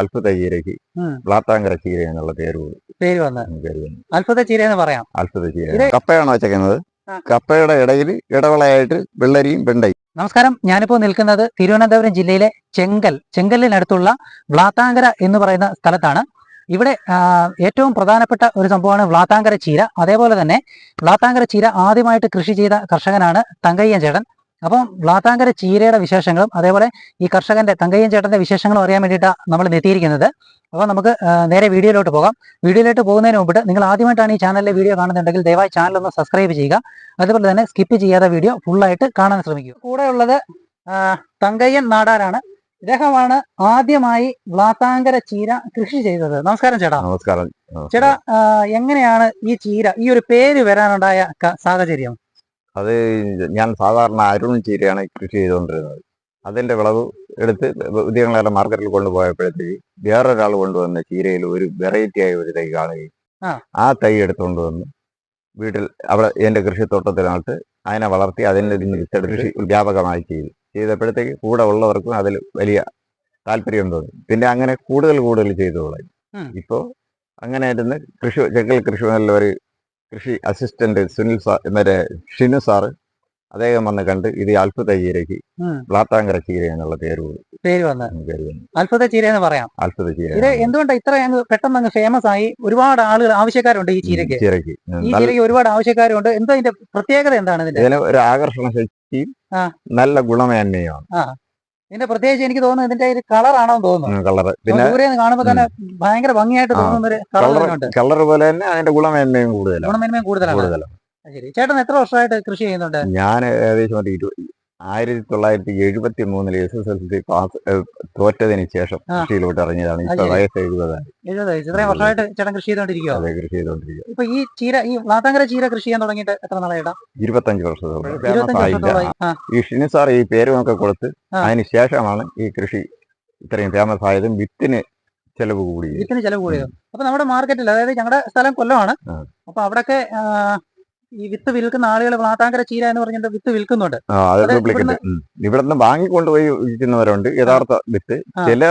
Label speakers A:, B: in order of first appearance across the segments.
A: അത്ഭുത ചീരയ്ക്ക്
B: ഉം.
A: ബ്ലാത്താങ്കര ചീര എന്നുള്ള പേര്
B: പേര് വന്ന്.
A: പേര് വന്നു.
B: അത്ഭുത ചീര എന്ന് പറയാം.
A: അത്ഭുത ചീര
B: കപ്പയാണോ
A: കപ്പയാണ് വെച്ചേക്കുന്നത് കപ്പയുടെ ഇടയിൽ ഇടവളയായിട്ട് വെള്ളരിയും വെണ്ടയും.
B: നമസ്കാരം. ഞാനിപ്പോൾ നിൽക്കുന്നത് തിരുവനന്തപുരം ജില്ലയിലെ ചെങ്കൽ ചെങ്കലിനടുത്തുള്ള വ്ളാത്താങ്കര എന്ന് പറയുന്ന സ്ഥലത്താണ്. ഇവിടെ ഏറ്റവും പ്രധാനപ്പെട്ട ഒരു സംഭവമാണ് വ്ളാത്താങ്കര ചീര അതേപോലെ തന്നെ വ്ളാത്താങ്കര ചീര ആദ്യമായിട്ട് കൃഷി ചെയ്ത കർഷകനാണ് തങ്കയ്യൻ ചേട്ടൻ. അപ്പം വ്ളാത്താങ്കര ചീരയുടെ വിശേഷങ്ങളും അതേപോലെ ഈ കർഷകന്റെ തങ്കയ്യൻ ചേട്ടന്റെ വിശേഷങ്ങളും അറിയാൻ വേണ്ടിയിട്ടാണ് നമ്മൾ എത്തിയിരിക്കുന്നത്. അപ്പോൾ നമുക്ക് നേരെ വീഡിയോയിലോട്ട് പോകാം. വീഡിയോയിലോട്ട് പോകുന്നതിന് മുമ്പിട്ട് നിങ്ങൾ ആദ്യമായിട്ടാണ് ഈ ചാനലിലെ വീഡിയോ കാണുന്നുണ്ടെങ്കിൽ ദയവായി ചാനൽ ഒന്ന് സബ്സ്ക്രൈബ് ചെയ്യുക. അതുപോലെ തന്നെ സ്കിപ്പ് ചെയ്യാതെ വീഡിയോ ഫുള്ളായിട്ട് കാണാൻ ശ്രമിക്കുക. കൂടെ ഉള്ളത് ആ, തങ്കയ്യൻ നാടാരാണ്. ഇദ്ദേഹമാണ് ആദ്യമായി വ്ളാത്താങ്കര ചീര കൃഷി ചെയ്തത്. നമസ്കാരം ചേട്ടാ.
A: നമസ്കാരം.
B: ചേട്ടാ എങ്ങനെയാണ് ഈ ചീര ഈ ഒരു പേര് വരാനുണ്ടായ സാഹചര്യം?
A: അത് ഞാൻ സാധാരണ അരുൺ ചീരയാണ് കൃഷി ചെയ്തുകൊണ്ടിരുന്നത്. അതിന്റെ വിളവ് എടുത്ത് ഉദ്യോഗങ്ങളെല്ലാം മാർക്കറ്റിൽ കൊണ്ടുപോയപ്പോഴത്തേക്ക് വേറൊരാൾ കൊണ്ടുവന്ന ചീരയിൽ ഒരു വെറൈറ്റി ആയ ഒരു തൈ കാണുകയും
B: ആ.
A: തൈ എടുത്തുകൊണ്ട് വന്ന് വീട്ടിൽ അവിടെ എന്റെ കൃഷിത്തോട്ടത്തിനകത്ത് അതിനെ വളർത്തി ഇതിന് വിത്തെടുത്ത് കൃഷി വ്യാപകമായി ചെയ്തു. ചെയ്തപ്പോഴത്തേക്ക് കൂടെ ഉള്ളവർക്കും അതിൽ വലിയ താല്പര്യം തോന്നി. പിന്നെ അങ്ങനെ കൂടുതൽ കൂടുതൽ ചെയ്തു തുടങ്ങി
B: ഇപ്പോൾ
A: ഇപ്പോ അങ്ങനെ ആയിരുന്നു കൃഷി ചെക്കൽ കൃഷി ഒരു കൃഷി അസിസ്റ്റന്റ് സുനിൽ സാർ മറ്റേ ഷിനു സാറ് അദ്ദേഹം വന്ന് കണ്ട് ഇത് അത്ഭുത ചീരയ്ക്ക്. ബ്ലാത്താങ്കര ചീര എന്നുള്ള പേര്.
B: പേര് വന്ന്
A: പേര് വന്നു.
B: അത്ഭുത ചീര എന്ന് പറയാം
A: അത്ഭുത ചീര
B: ഇത് എന്തുകൊണ്ടാണ് ഇത്ര അങ്ങ് പെട്ടെന്ന് അങ്ങ് ഫേമസ് ആയി ഒരുപാട് ആളുകൾ ആവശ്യക്കാരുണ്ട് ഈ
A: ചീരക്ക് ചീരക്ക്.
B: ഈ ചീരയ്ക്ക് ഒരുപാട് ആവശ്യക്കാരുണ്ട് എന്താ ഇതിന്റെ പ്രത്യേകത എന്താണ് ഇതിന്റെ
A: ഇതിന് ഒരു ആകർഷണ ശക്തിയും. നല്ല ഗുണമേന്മയുമാണ്
B: ഇതിന്റെ പ്രത്യേകിച്ച് എനിക്ക് തോന്നുന്നു ഇതിന്റെ ഒരു കളറാണെന്ന് തോന്നുന്നു.
A: കളർ പിന്നെ
B: ദൂരെ കാണുമ്പോ കാണുമ്പോൾ തന്നെ ഭയങ്കര ഭംഗിയായിട്ട് തോന്നുന്നു ഒരു കളർ
A: കളർ പോലെ തന്നെ അതിന്റെ ഗുണമേന്മയും കൂടുതലാണ്.
B: ഗുണമേന്മയും കൂടുതലാണ്. ശരി. ചേട്ടൻ എത്ര വർഷമായിട്ട് കൃഷി ചെയ്യുന്നുണ്ട്?
A: ഞാൻ ഏകദേശം ഒരു ആയിരത്തി തൊള്ളായിരത്തി എഴുപത്തി മൂന്നിൽ S S L C pass തോറ്റതിന് ശേഷം. കൃഷിയിലോട്ട് ഇറങ്ങിയതാണ്. ഇപ്പൊ. വയസ്സ് എഴുപതാണ്
B: എഴുപത് ഇത്രയും വർഷമായിട്ട് ചേട്ടൻ കൃഷി ചെയ്തോണ്ടിരിക്കുവോ?
A: അതെ കൃഷി ചെയ്തുകൊണ്ടിരിക്കുക
B: ഇപ്പൊ ഈ ചീര ഈ വ്ളാത്താങ്കര ചീര കൃഷി ചെയ്യാൻ തുടങ്ങിയിട്ട് എത്ര നാളായിട്ടാ
A: ഇരുപത്തഞ്ച് വർഷത്തോളം. ഈ ഷിനി സാർ ഈ പേരുമൊക്കെ കൊടുത്ത്. അതിന് ശേഷമാണ് ഈ കൃഷി ഇത്രയും ഫേമസ് ആയതും വിത്തിന് ചെലവ് കൂടിയത്.
B: വിത്തിന് ചെലവ് കൂടിയത്. അപ്പൊ നമ്മുടെ മാർക്കറ്റിൽ അതായത് ഞങ്ങളുടെ സ്ഥലം കൊല്ലമാണ്. അപ്പൊ അവിടൊക്കെ ഈ വിത്ത് വിൽക്കുന്ന ആളുകൾ വ്ളാത്താങ്കര ചീര എന്ന് പറഞ്ഞിട്ട് വിത്ത് വിൽക്കുന്നുണ്ട്.
A: ഇവിടെ നിന്ന് വാങ്ങിക്കൊണ്ടുപോയി വിൽക്കുന്നവരുണ്ട്. യഥാർത്ഥ വിത്ത്. ചില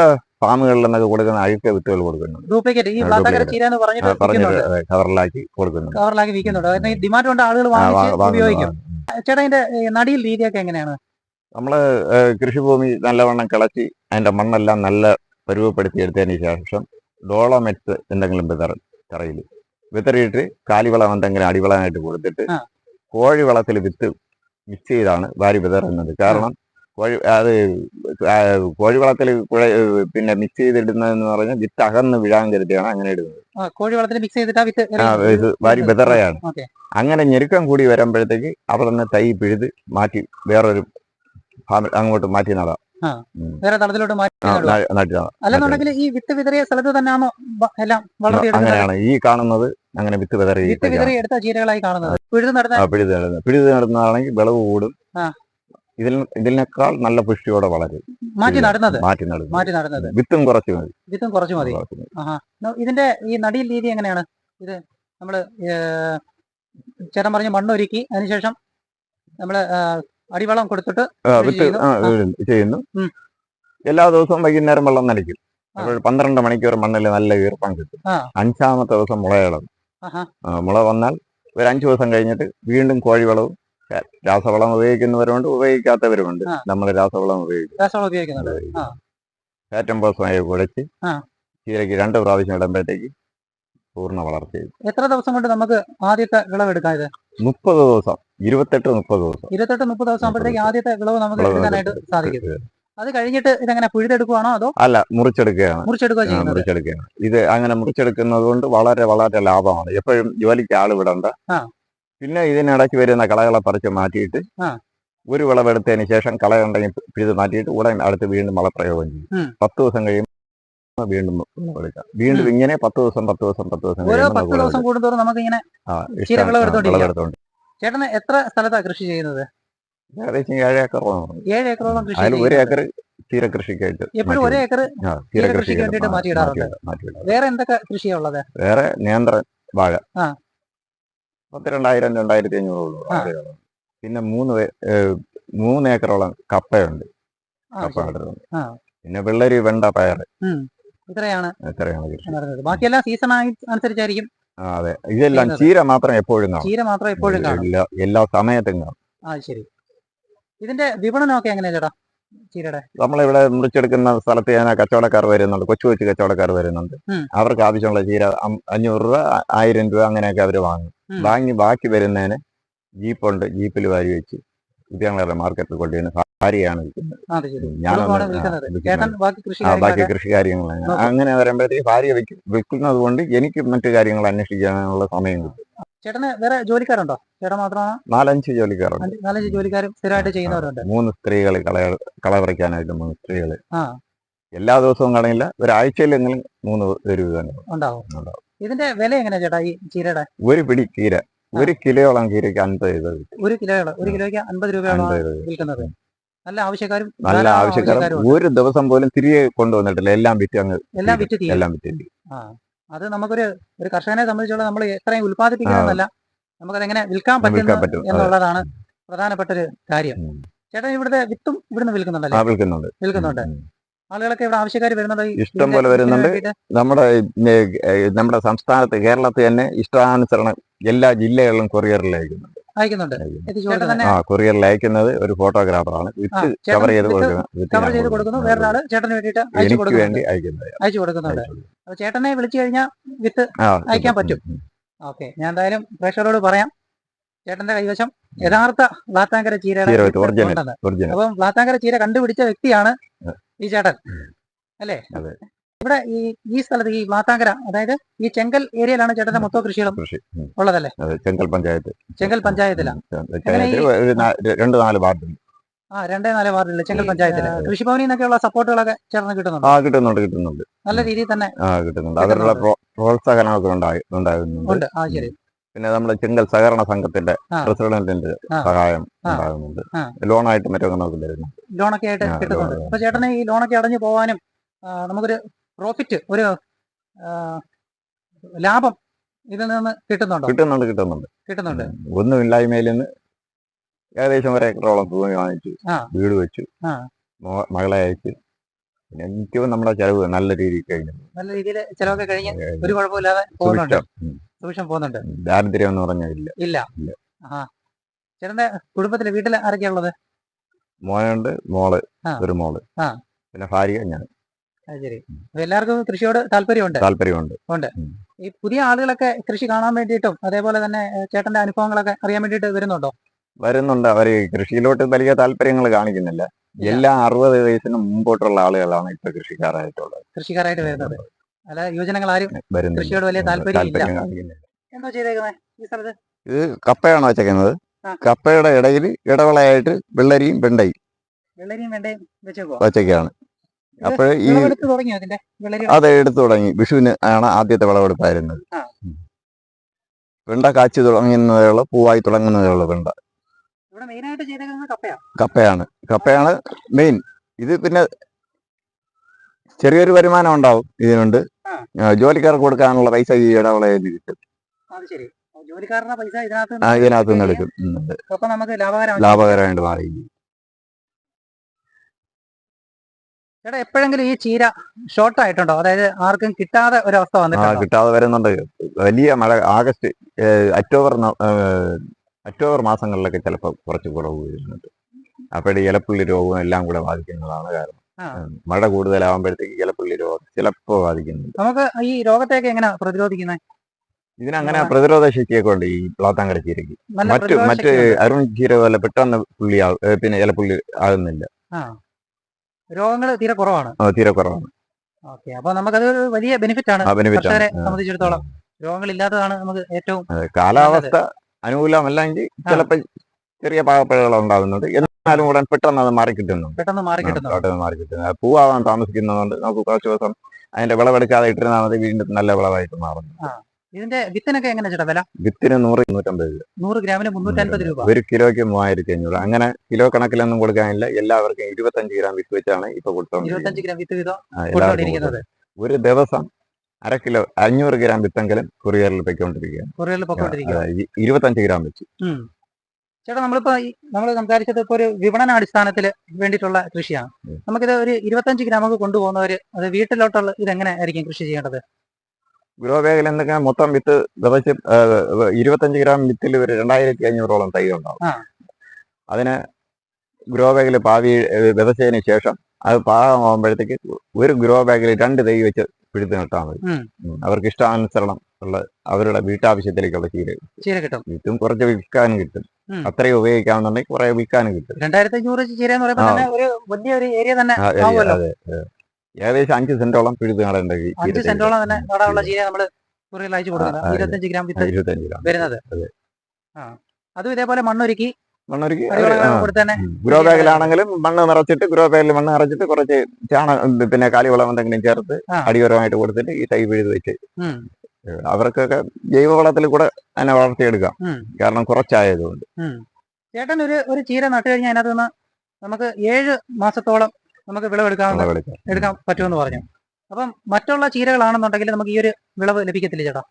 A: ഫാമുകളിൽ നിന്നൊക്കെ കൊടുക്കുന്ന അഴുക്ക വിത്തുകൾ കൊടുക്കുന്നുണ്ട്.
B: ഡ്യൂപ്ലിക്കേറ്റ്. ഈ വ്ളാത്താങ്കര ചീര എന്ന് പറഞ്ഞിട്ട്
A: കവറിലാക്കി കൊടുക്കുന്നുണ്ട്.
B: കവറിലാക്കി വിൽക്കുന്നുണ്ട്. ഡിമാൻഡ് കൊണ്ട് ആളുകൾ ഉപയോഗിക്കും. ചേട്ടാ ഇതിന്റെ നടിയിൽ രീതിയൊക്കെ എങ്ങനെയാണ്?
A: നമ്മൾ കൃഷിഭൂമി നല്ലവണ്ണം കിളച്ചി അതിന്റെ മണ്ണെല്ലാം നല്ല പരുവപ്പെടുത്തി എടുത്തതിന് ശേഷം ഡോളമെറ്റ് എന്തെങ്കിലും തറയിൽ വിതറിയിട്ട് കാലിവളം എന്തെങ്കിലും അടിവളമായിട്ട് കൊടുത്തിട്ട്. കോഴിവളത്തിൽ വിത്ത് മിക്സ് ചെയ്താണ് വാരി വിതറുന്നത്. കാരണം കോഴി അത് കോഴിവളത്തിൽ പിന്നെ മിക്സ് ചെയ്തിടുന്നതെന്ന് പറഞ്ഞാൽ വിത്ത് അകന്ന് വീഴാൻ കരുതിയാണ് അങ്ങനെ ഇടുന്നത്.
B: മിക്സ് ചെയ്തിട്ട് വിത്ത്
A: വാരി വിതറയാണ്. അങ്ങനെ ഞെരുക്കം കൂടി വരുമ്പോഴത്തേക്ക് അവിടെ നിന്ന് തൈ പിഴുത് മാറ്റി വേറൊരു അങ്ങോട്ട് മാറ്റി നടാം.
B: വേറെ തളത്തിലോട്ട് മാറ്റി. അല്ലെന്നുണ്ടെങ്കിൽ ഈ വിത്ത് വിതറിയ സ്ഥലത്ത് തന്നെയാണോ എല്ലാം വളർത്തിയെടുക്കുന്നത്?
A: ഈ കാണുന്നത് അങ്ങനെ വിത്ത് വിതറി
B: വിത്ത് വിതറി എടുത്ത ചീരകളായി കാണുന്നത്. പിഴുത് നടന്ന
A: പിഴുത് നടന്ന പിഴുത് നടന്നതാണെങ്കിൽ വിളവ് കൂടും. ഇതിൽ ഇതിനേക്കാൾ നല്ല പുഷ്ടിയോടെ വളരും.
B: മാറ്റി നടന്നത്?
A: മാറ്റി നടുന്നത്.
B: മാറ്റി നടുന്നത്.
A: വിത്തും കുറച്ച് മതി.
B: വിത്തും കുറച്ച് മതി. ഇതിന്റെ ഈ നടിയിൽ രീതി എങ്ങനെയാണ്? ഇത് നമ്മൾ ചേട്ടൻ പറഞ്ഞ മണ്ണൊരുക്കി. അതിനുശേഷം നമ്മൾ അടിവളം കൊടുത്തിട്ട്
A: വിത്ത്
B: ചെയ്യുന്നു.
A: എല്ലാ ദിവസവും വൈകുന്നേരം വെള്ളം നനയ്ക്കും. അപ്പോൾ പന്ത്രണ്ട് മണിക്കൂർ മണ്ണിൽ നല്ല ഈർപ്പം കിട്ടും. അഞ്ചാമത്തെ ദിവസം മുളയിളം
B: ആഹാ.
A: ആ, മുള വന്നാൽ ഒരു അഞ്ചു ദിവസം കഴിഞ്ഞിട്ട് വീണ്ടും കോഴിവളവും രാസവളം ഉപയോഗിക്കുന്നവരുണ്ട് ഉപയോഗിക്കാത്തവരുമുണ്ട്. നമ്മൾ രാസവളം ഉപയോഗിക്കും. കാറ്റംബോസമായി കുഴച്ച്. ചീരയ്ക്ക് രണ്ട് പ്രാവശ്യം ഇടുമ്പോഴത്തേക്ക് പൂർണ വളർച്ച
B: എത്ര ദിവസം കൊണ്ട് നമുക്ക് ആദ്യത്തെ വിളവെടുക്കാം ഇത്?
A: മുപ്പത് ദിവസം ഇരുപത്തെട്ട് മുപ്പത് ദിവസം.
B: ഇരുപത്തെട്ട് മുപ്പത് ദിവസം ആകുമ്പോഴത്തേക്ക് ആദ്യത്തെ വിളവ് നമുക്ക് എടുക്കാനായിട്ട് സാധിക്കും. അത് കഴിഞ്ഞിട്ട് ഇതെങ്ങനെ പുഴുതെടുക്കുവാണോ അതോ
A: അല്ല മുറിച്ചെടുക്കുകയാണ്.
B: മുറിച്ചെടുക്കുക
A: മുറിച്ചെടുക്കുകയാണ്. ഇത് അങ്ങനെ മുറിച്ചെടുക്കുന്നത് കൊണ്ട് വളരെ വളരെ ലാഭമാണ്. എപ്പോഴും ജോലിക്ക് ആൾ വിടണ്ട. പിന്നെ ഇതിനിടയ്ക്ക് വരുന്ന കളകളെ പറിച്ച് മാറ്റിയിട്ട്. ഒരു വിളവെടുത്തതിന് ശേഷം കളയുണ്ടെങ്കിൽ പിഴുത് മാറ്റിയിട്ട് ഉടൻ അടുത്ത് വീണ്ടും വളപ്രയോഗം ചെയ്യും. പത്ത് ദിവസം കഴിയുമ്പോൾ വീണ്ടും വിളവെടുക്കാം വീണ്ടും ഇങ്ങനെ പത്ത് ദിവസം പത്ത് ദിവസം പത്ത് ദിവസം
B: ഓരോ പത്ത് ദിവസം കൂടുന്തോറും നമുക്ക് ഇങ്ങനെ
A: വിളവെടുത്തോണ്ട്
B: ചേട്ടന് എത്ര സ്ഥലത്താണ് കൃഷി ചെയ്യുന്നത്?
A: ഏകദേശം ഏഴ് ഏക്കറോളം
B: ഏഴ് ഏക്കറോളം കൃഷി
A: അതിൽ ഒരു ഏക്കർ ചീര കൃഷിക്കായിട്ട്
B: എപ്പോഴും ഒരേ ഏക്കർ ചീര കൃഷിക്ക് വേണ്ടിയിട്ട് മാറ്റിയിടാറുണ്ട്. വേറെ എന്തൊക്കെ കൃഷിയാ ഉള്ളത്?
A: വേറെ നേന്ത്രൻ വാഴ. പത്ത് രണ്ടായിരം രണ്ടായിരത്തി അഞ്ഞൂറ് പിന്നെ മൂന്ന് മൂന്ന് ഏക്കറോളം കപ്പയുണ്ട്. കപ്പ. പിന്നെ വെള്ളരി വെണ്ട പയർ
B: ഉം. ഇത്രയാണ് നടന്നത് ബാക്കിയെല്ലാം സീസൺ അനുസരിച്ചായിരിക്കും
A: അതെ. ഇതെല്ലാം. ചീര മാത്രം എപ്പോഴും
B: ചീര മാത്രം എപ്പോഴും
A: എല്ലാ സമയത്തും
B: ആ ശരി. ഇതിന്റെ വിപണനമൊക്കെ എങ്ങനെയാ ചേട്ടാ? ചീരയുടെ?
A: നമ്മളിവിടെ മുറിച്ചെടുക്കുന്ന സ്ഥലത്ത് ഞാൻ കച്ചവടക്കാർ വരുന്നുണ്ട്. കൊച്ചു കൊച്ചു കച്ചവടക്കാർ വരുന്നുണ്ട്. അവർക്ക് ആവശ്യമുള്ള ചീര അഞ്ഞൂറ് രൂപ ആയിരം രൂപ അങ്ങനെയൊക്കെ അവർ വാങ്ങും. വാങ്ങി ബാക്കി വരുന്നതിന് ജീപ്പുണ്ട്. ജീപ്പിൽ വാരി വെച്ച്. വിദ്യാലയ മാർക്കറ്റിൽ കൊണ്ടുവരുന്ന ഭാര്യയാണ് വിൽക്കുന്നത്
B: ബാക്കി കൃഷി
A: കാര്യങ്ങൾ അങ്ങനെ വരുമ്പോഴത്തേക്ക് ഭാര്യ വിൽക്കും വിൽക്കുന്നത് കൊണ്ട് എനിക്ക് മറ്റു കാര്യങ്ങൾ അന്വേഷിക്കാനുള്ള സമയം കിട്ടും.
B: ചേട്ടന് വേറെ ജോലിക്കാരുണ്ടോ? ചേട്ടൻ മാത്രമാണ്?
A: നാലഞ്ച് ജോലിക്കാരുണ്ട്.
B: നാലഞ്ച് ജോലിക്കാരും സ്ഥിരമായിട്ട് ചെയ്യുന്നവരുണ്ട്.
A: മൂന്ന് സ്ത്രീകൾ കള പറിക്കാനായിട്ട് മൂന്ന് സ്ത്രീകൾ എല്ലാ ദിവസവും കാണില്ല. ഒരാഴ്ചയിലെങ്കിലും മൂന്ന് പേര് തന്നെ
B: ഉണ്ടാവും. ഇതിന്റെ വില എങ്ങനെയാ ചേട്ടാ ഈ ചീരയുടെ?
A: ഒരു പിടി കീര ഒരു കിലോയോളം കീരയ്ക്ക് അൻപത് രൂപ
B: ഒരു കിലോയോളം ഒരു കിലോയ്ക്ക് അൻപത് രൂപയോളം വിൽക്കുന്നത്. നല്ല ആവശ്യക്കാരും
A: നല്ല ആവശ്യക്കാരും ഒരു ദിവസം പോലും തിരികെ കൊണ്ടുവന്നിട്ടില്ല. എല്ലാം വിറ്റ് അങ്ങ്
B: എല്ലാം വിറ്റ്
A: എല്ലാം വിറ്റ്
B: ആ. അത് നമുക്കൊരു ഒരു കർഷകനെ സംബന്ധിച്ചുള്ള നമ്മൾ എത്രയും ഉൽപ്പാദിപ്പിക്കുന്നതല്ല. നമുക്കത് എങ്ങനെ വിൽക്കാൻ
A: പറ്റും.
B: എന്നുള്ളതാണ് പ്രധാനപ്പെട്ട ഒരു കാര്യം. ചേട്ടൻ ഇവിടുത്തെ വിത്തും ഇവിടുന്ന് വിൽക്കുന്നുണ്ടല്ലോ?
A: വിൽക്കുന്നുണ്ട്.
B: വിൽക്കുന്നുണ്ട്. ആളുകളൊക്കെ ഇവിടെ ആവശ്യക്കാർ വരുന്നുണ്ടോ.
A: ഇഷ്ടം പോലെ വരുന്നുണ്ട്. നമ്മുടെ നമ്മുടെ സംസ്ഥാനത്ത് കേരളത്തിൽ തന്നെ ഇഷ്ടാനുസരണം എല്ലാ ജില്ലകളിലും കൊറിയറിൽ അയക്കുന്നുണ്ട്. ആ കൊറിയറിൽ അയക്കുന്നത് ഒരു ഫോട്ടോഗ്രാഫറാണ്. വിത്ത് കവർ ചെയ്ത്
B: കവർ കൊടുക്കുന്നു
A: കൊടുക്കുന്നു.
B: വേറൊരാൾ ചേട്ടന് വേണ്ടിയിട്ട് അയച്ചു
A: എനിക്ക്
B: കൊടുക്കുന്നുണ്ട്.
A: വേണ്ടി അയക്കുന്നത്.
B: അയച്ചു കൊടുക്കുന്നുണ്ട്. അപ്പൊ ചേട്ടനെ വിളിച്ചു കഴിഞ്ഞാൽ വിത്ത് അയക്കാൻ പറ്റും. ഓക്കെ ഞാൻ എന്തായാലും പ്രേക്ഷകരോട് പറയാം. ചേട്ടന്റെ കൈവശം യഥാർത്ഥ വ്ലാത്താങ്കര ചീരയുടെ
A: ചീര
B: അപ്പം വ്ലാത്താങ്കര ചീര കണ്ടുപിടിച്ച വ്യക്തിയാണ്. ഈ ചേട്ടൻ. അല്ലേ? ഇവിടെ ഈ ഈ സ്ഥലത്ത് ഈ മാത്താങ്കര അതായത് ഈ ചെങ്കൽ ഏരിയയിലാണ് ചേട്ടന്റെ മൊത്തം കൃഷികളും ഉള്ളതല്ലേ?
A: ചെങ്കൽ പഞ്ചായത്ത്.
B: ചെങ്കൽ
A: പഞ്ചായത്തിലാണ് രണ്ട് നാല് വാർഡ്
B: ആ രണ്ടേ നാല് വാർഡിൽ ചെങ്കൽ
A: പഞ്ചായത്തിൽ
B: പഞ്ചായത്തിൽ. കൃഷിഭവനിൽ നിന്നൊക്കെയുള്ള സപ്പോർട്ടുകളൊക്കെ ചേർന്ന് കിട്ടുന്നുണ്ട്?
A: ആ കിട്ടുന്നുണ്ട് കിട്ടുന്നുണ്ട്.
B: നല്ല രീതിയിൽ തന്നെ
A: ആ കിട്ടുന്നുണ്ട്. അവരുടെ പ്രോ- പ്രോത്സാഹനമൊക്കെ ഉണ്ടായി ഉണ്ടാകുന്നുണ്ട്.
B: ഉണ്ട്. ആ ശരി.
A: പിന്നെ നമ്മുടെ ചെങ്കൽ സഹകരണ സംഘത്തിന്റെ. പ്രസിഡന്റിന്റെ സഹായം. ഉണ്ടാകുന്നുണ്ട്. ലോണായിട്ട് മറ്റൊക്കെ നമുക്ക് തരുന്നു
B: ലോണൊക്കെ ആയിട്ട് കിട്ടുന്നുണ്ട്. അപ്പൊ ചേട്ടന് ഈ ലോണൊക്കെ അടഞ്ഞു പോവാനും നമുക്കൊരു പ്രോഫിറ്റ് ഒരു ലാഭം ഇതിൽ നിന്ന് കിട്ടുന്നുണ്ടോ?
A: കിട്ടുന്നുണ്ട് കിട്ടുന്നുണ്ട്.
B: കിട്ടുന്നുണ്ട്.
A: ഒന്നും ഒന്നുമില്ലായ്മയിൽ നിന്ന് ഏകദേശം ഒരു ഏക്കറോളം ഭൂമി വാങ്ങിച്ചു വീട് വെച്ചു. മകളെ അയച്ചു. പിന്നെ നിത്യവും നമ്മുടെ ചെലവ് നല്ല രീതിയിൽ കഴിഞ്ഞു.
B: നല്ല രീതിയിൽ ചെലവൊക്കെ കഴിഞ്ഞ് ഒരു കുഴപ്പമില്ലാതെ പോകുന്നുണ്ട്. സൂക്ഷം പോകുന്നുണ്ട്.
A: ദാരിദ്ര്യം എന്ന് പറഞ്ഞാൽ ഇല്ല.
B: ഇല്ല.
A: ഇല്ല.
B: ആ. ചേട്ടന്റെ കുടുംബത്തിൽ വീട്ടിൽ ആരൊക്കെയാ ഉള്ളത്?
A: മോനുണ്ട് മോൾ
B: ആ.
A: ഒരു മോൾ.
B: ആ.
A: പിന്നെ ഭാര്യ ഞാൻ
B: അത് ശരി. അപ്പൊ എല്ലാവർക്കും കൃഷിയോട് താല്പര്യമുണ്ട്?
A: താല്പര്യമുണ്ട്.
B: ഈ പുതിയ ആളുകളൊക്കെ കൃഷി കാണാൻ വേണ്ടിയിട്ടും അതേപോലെ തന്നെ ചേട്ടന്റെ അനുഭവങ്ങളൊക്കെ അറിയാൻ വേണ്ടിയിട്ട് വരുന്നുണ്ടോ?
A: വരുന്നുണ്ട്. അവർ കൃഷിയിലോട്ട് വലിയ താല്പര്യങ്ങൾ കാണിക്കുന്നില്ല.
B: ഇല്ല.
A: എല്ലാ അറുപത് വയസ്സിന് മുമ്പോട്ടുള്ള ആളുകളാണ് ഇപ്പൊ കൃഷിക്കാരായിട്ടുള്ളത്.
B: കൃഷിക്കാരായിട്ട് വരുന്നത്. അല്ല യുവജനങ്ങൾ ആരും കൃഷിയോട് വലിയ താല്പര്യം എന്തോ ചെയ്തേക്കുന്നത് ഈ സ്ഥലത്ത്?
A: ഇത് കപ്പയാണ് വെച്ചേക്കുന്നത്? കപ്പയുടെ ഇടയിൽ ഇടവളയായിട്ട് വെള്ളരിയും വെണ്ടയും
B: വെള്ളരിയും വേണ്ടയും വെച്ചേക്കോ
A: വെച്ചൊക്കെയാണ് അപ്പോൾ ഈ അതെ എടുത്തു തുടങ്ങി. വിഷുവിന് ആണ് ആദ്യത്തെ വിളവെടുപ്പായിരുന്നത്. വെണ്ട കാച്ചി തുടങ്ങുന്നതേ ഉള്ളൂ പൂവായി തുടങ്ങുന്നതേ ഉള്ളൂ വെണ്ട കപ്പയാണ്. കപ്പയാണ് മെയിൻ. ഇത് പിന്നെ ചെറിയൊരു വരുമാനം ഉണ്ടാവും ഇതിനുണ്ട്. ജോലിക്കാർക്ക് കൊടുക്കാനുള്ള പൈസ ഈ ഇടവിളയിൽ
B: അപ്പൊ പൈസ ഇതിനകത്ത്
A: നിന്ന് എടുക്കും.
B: അപ്പൊ നമുക്ക്
A: ലാഭകരമായിട്ട് മാറി
B: ചേട്ടാ എപ്പോഴെങ്കിലും ഈ ചീര ഷോർട്ട് ആയിട്ടുണ്ടോ അതായത് ആർക്കും കിട്ടാതെ ഒരു അവസ്ഥ
A: ആ
B: വന്നിട്ടുണ്ടോ?
A: കിട്ടാതെ വരുന്നുണ്ട്. വലിയ മഴ ആഗസ്റ്റ് ഒക്ടോബർ ഒക്ടോബർ മാസങ്ങളിലൊക്കെ ചിലപ്പോൾ കുറച്ച് കുറവ് വരുന്നുണ്ട്. അപ്പോഴേ ഇലപ്പുള്ളി രോഗവും എല്ലാം കൂടെ ബാധിക്കുന്നതാണ് കാരണം. മഴ കൂടുതലാകുമ്പോഴത്തേക്ക് ഇലപ്പുള്ളി രോഗം ചിലപ്പോ ബാധിക്കുന്നുണ്ട്.
B: നമുക്ക് ഈ രോഗത്തെയൊക്കെ എങ്ങനെ പ്രതിരോധിക്കുന്നത്
A: ഇതിനങ്ങനെ പ്രതിരോധ ശക്തിയൊക്കെ ഉണ്ട് ഈ പ്ലാത്താങ്കര
B: ചീരക്ക്
A: മറ്റു മറ്റ് അരുൺ ചീര പോലെ പെട്ടെന്ന് പുള്ളി പിന്നെ ഇലപ്പുള്ളി ആകുന്നില്ല.
B: രോഗങ്ങൾ തീരെ കുറവാണ്.
A: തീരെ കുറവാണ്.
B: ഓക്കെ. അപ്പൊ നമുക്കത് വലിയ ബെനിഫിറ്റ് ആണ്. കർഷകരെ സംബന്ധിച്ചിടത്തോളം. രോഗങ്ങൾ ഇല്ലാത്തതാണ് നമുക്ക് ഏറ്റവും
A: കാലാവസ്ഥ അനുകൂലമല്ലെങ്കിൽ. ചിലപ്പോൾ ചെറിയ പാകപ്പിഴകൾ ഉണ്ടാകുന്നുണ്ട് എന്നാലും ഉടൻ പെട്ടെന്ന് അത് മാറി കിട്ടുന്നുണ്ട്
B: പെട്ടെന്ന് മാറി കിട്ടുന്നു.
A: പെട്ടെന്ന് മാറി കിട്ടുന്നു. പൂവാകാൻ താമസിക്കുന്നതുകൊണ്ട് നമുക്ക് കുറച്ച് ദിവസം അതിന്റെ വിളവെടുക്കാതെ ഇട്ടിരുന്നാൽ മതി വീണ്ടും നല്ല വിളവായിട്ട് മാറുന്നു
B: ഇതിന്റെ വിത്തിനൊക്കെ എങ്ങനെ ചേട്ടാ വില?
A: വിത്തിന് നൂറ് നൂറ്റമ്പത് രൂപ.
B: നൂറ് ഗ്രാമിന് മുന്നൂറ്റമ്പത് രൂപ.
A: ഒരു കിലോയ്ക്ക് മൂവായിരത്തി അഞ്ഞൂറ്. അങ്ങനെ കിലോ കണക്കിലൊന്നും കൊടുക്കാനില്ല. എല്ലാവർക്കും ഇരുപത്തഞ്ച് ഗ്രാം വിത്ത് വെച്ചാണ് ഇപ്പൊ കൊടുത്തോണ്ടിരിക്കുന്നത്.
B: ഗ്രാം വിത്ത് വീതം.
A: ഒരു ദിവസം അര കിലോ അഞ്ഞൂറ് ഗ്രാം വിത്തെങ്കിലും കൊറിയറിൽ പൊയ്ക്കൊണ്ടിരിക്കുകയാണ്.
B: കൊറിയറിൽ പൊക്കോണ്ടിരിക്കുക
A: അതായത് ഇരുപത്തഞ്ച് ഗ്രാം വെച്ച്.
B: ചേട്ടാ നമ്മളിപ്പോ നമ്മൾ സംസാരിച്ചത് ഇപ്പൊ ഒരു വിപണന അടിസ്ഥാനത്തിൽ വേണ്ടിയിട്ടുള്ള കൃഷിയാണ്. നമുക്കിത് ഒരു ഇരുപത്തഞ്ച് ഗ്രാമൊക്കെ കൊണ്ടുപോകുന്നവര് അത് വീട്ടിലോട്ടുള്ള എങ്ങനെ ആയിരിക്കും കൃഷി ചെയ്യേണ്ടത്?
A: ഗ്രോ ബാഗിൽ എന്തൊക്കെ മൊത്തം വിത്ത് വിതച്ച് ആ, ഇരുപത്തഞ്ച് ഗ്രാം വിത്തിൽ ഒരു രണ്ടായിരത്തി അഞ്ഞൂറോളം തൈ ഉണ്ടാവും. അതിന് ഗ്രോ ബാഗിൽ പാവി വിതച്ചതിന് ശേഷം അത് പാകമാകുമ്പോഴത്തേക്ക് ഒരു ഗ്രോ ബാഗിൽ രണ്ട് തൈ വെച്ച് പിഴുത്ത് നട്ടാൽ മതി. അവർക്ക് ഇഷ്ടാനുസരണം ഉള്ള അവരുടെ വീട്ടാവശ്യത്തിലേക്കുള്ള ചീര
B: ചീര കിട്ടും.
A: വിത്തും കുറച്ച് വിൽക്കാനും കിട്ടും. അത്രയും ഉപയോഗിക്കാന്നുണ്ടെങ്കിൽ കുറെ വിൽക്കാനും കിട്ടും.
B: രണ്ടായിരത്തി അഞ്ഞൂറ് ചീര എന്ന് പറയുമ്പോൾ തന്നെ ഒരു വലിയ ഒരു ഏരിയ തന്നെ.
A: ഏകദേശം അഞ്ച് സെന്റോളം പിഴുത് നടേണ്ട
B: അഞ്ച് സെന്റോളം തന്നെ നടാനുള്ള ചീര നമ്മൾ കുറിയിൽ അയച്ചു കൊടുക്കുന്നത്.
A: ആ, ആ,
B: ഇരുപത്തഞ്ച് ഗ്രാം
A: ഇരുപത്തഞ്ച് ഗ്രാം.
B: വരുന്നത്.
A: അതെ.
B: ഇതേപോലെ മണ്ണൊരുക്കി
A: മണ്ണൊരുക്കി ബാഗിലാണെങ്കിലും മണ്ണ് നിറച്ചിട്ട് ഗ്രോ ബാഗിൽ മണ്ണ് നിറച്ചിട്ട് കുറച്ച് ചാണ പിന്നെ കാലിവളം എന്തെങ്കിലും ചേർത്ത്. അടിയോരമായിട്ട് കൊടുത്തിട്ട് ഈ തൈ പിഴുത് വെച്ച് അവർക്കൊക്കെ ജൈവവളത്തിൽ കൂടെ അതിനെ വളർത്തിയെടുക്കാം. കാരണം കുറച്ചായതുകൊണ്ട്.
B: ചേട്ടൻ ഒരു ഒരു ചീര നട്ടു കഴിഞ്ഞാൽ അതിനകത്ത് നിന്ന് നമുക്ക് ഏഴ് മാസത്തോളം നമുക്ക് വിളവെടുക്കാൻ
A: വിളവെടുക്കാം.
B: എടുക്കാൻ പറ്റുമെന്ന് പറഞ്ഞു. അപ്പം മറ്റുള്ള ചീരകളാണെന്നുണ്ടെങ്കിൽ നമുക്ക് ഈ ഒരു വിളവ് ലഭിക്കത്തില്ല ചേട്ടാ?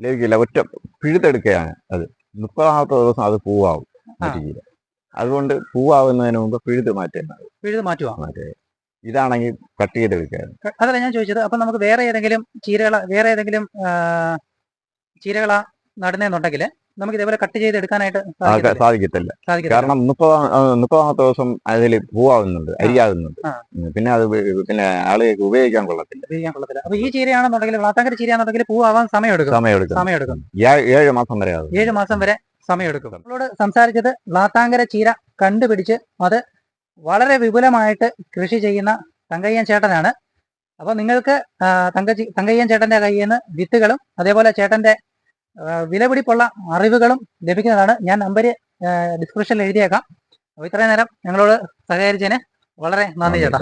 A: ലഭിക്കില്ല. ഒറ്റ പിഴുതെടുക്കുകയാണ് അത്. മുപ്പതാമത്തെ ദിവസം അത് പൂവാകും മറ്റു അതുകൊണ്ട് പൂവാകുന്നതിന് മുമ്പ് പിഴുത് മാറ്റുക
B: പിഴുത് മാറ്റുക
A: മാറ്റുക. ഇതാണെങ്കിൽ കട്ട് ചെയ്തെടുക്കുകയാണ്
B: അതല്ല ഞാൻ ചോദിച്ചത് അപ്പൊ നമുക്ക് വേറെ ഏതെങ്കിലും ചീരകള വേറെ ഏതെങ്കിലും ചീരകള നടുന്നെന്നുണ്ടെങ്കിൽ നമുക്ക് ഇതേപോലെ കട്ട് ചെയ്ത് എടുക്കാനായിട്ട് സാധിക്കത്തില്ലേ?
A: കാരണം മുപ്പതാം മുപ്പതാമത്തെ ദിവസം അതിൽ പൂവാകുന്നുണ്ട് അരിയാകുന്നുണ്ട്. പിന്നെ അത് പിന്നെ ആളുകൾക്ക് ഉപയോഗിക്കാൻ കൊള്ളത്തില്ല.
B: ഉപയോഗിക്കാൻ കൊള്ളത്തില്ല. അപ്പൊ ഈ ചീരയാണെന്നുണ്ടെങ്കിൽ വ്ളാത്താങ്കര ചീരയാണെന്നുണ്ടെങ്കിൽ പൂവാവാൻ സമയമെടുക്കും.
A: സമയമെടുക്കും.
B: സമയമെടുക്കും.
A: എടുക്കും ഏഴ് മാസം വരെ
B: ഏഴ് മാസം വരെ സമയമെടുക്കും. നമ്മളോട് സംസാരിച്ചത് വളാത്താങ്കര ചീര കണ്ടുപിടിച്ച് അത് വളരെ വിപുലമായിട്ട് കൃഷി ചെയ്യുന്ന തങ്കയ്യൻ ചേട്ടനാണ്. അപ്പോൾ നിങ്ങൾക്ക് തങ്കച്ചി തങ്ക തങ്കയ്യൻ ചേട്ടന്റെ കയ്യിൽ നിന്ന് വിത്തുകളും അതേപോലെ ചേട്ടന്റെ വിലപിടിപ്പുള്ള അറിവുകളും ലഭിക്കുന്നതാണ്. ഞാൻ നമ്പർ ഡിസ്ക്രിപ്ഷനിൽ എഴുതിയേക്കാം. അപ്പൊ ഇത്രയും നേരം ഞങ്ങളോട് സഹകരിച്ചതിന് വളരെ നന്ദി ചേട്ടാ.